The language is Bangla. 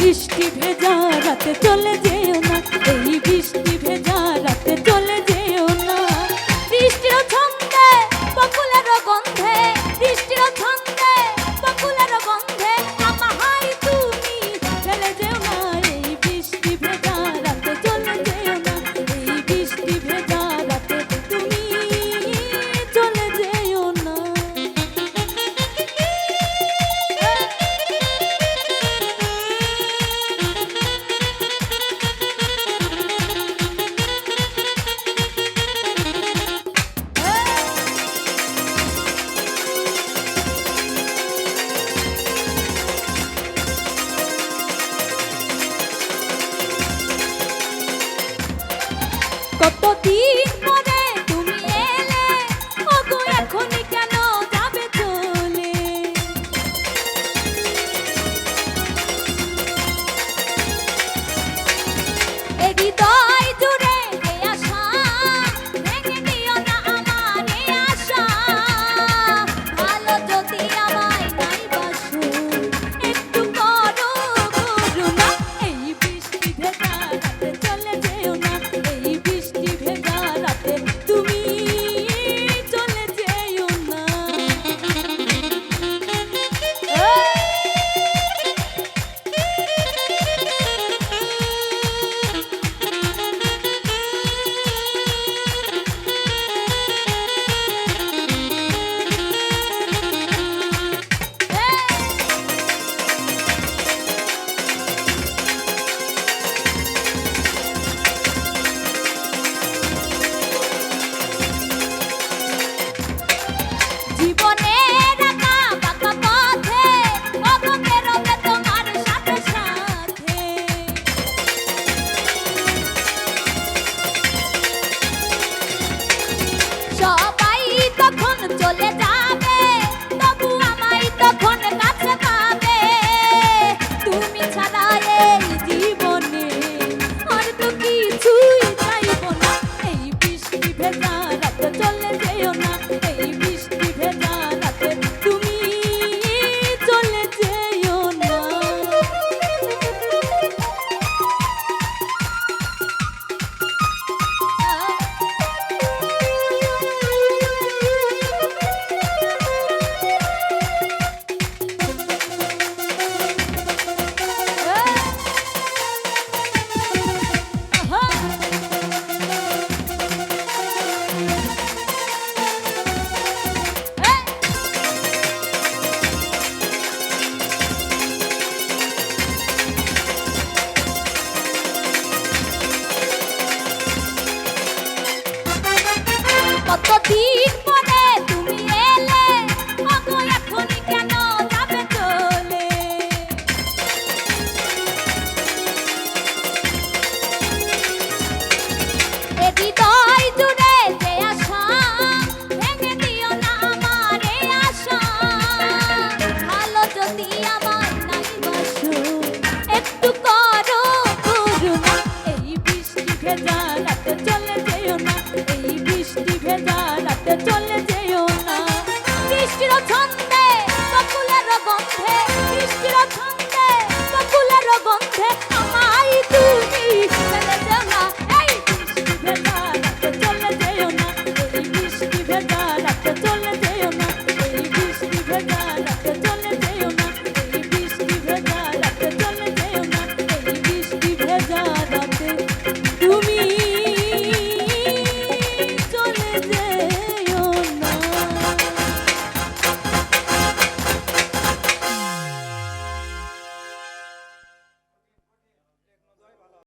বৃষ্টি ভেজা রাতে চলে যেও না। এই বৃষ্টি রাস্তা চলে যেও না। কতদিন পরে তুমি এলে? ওগো এখনই কেন যাবে চলে? এ হৃদয় জুড়ে যে আশা, ভেঙে দিও না আমার আশা। ভালো যদি আমার নাই বাসো, একটু করো করুণা। এই বৃষ্টি ভেজা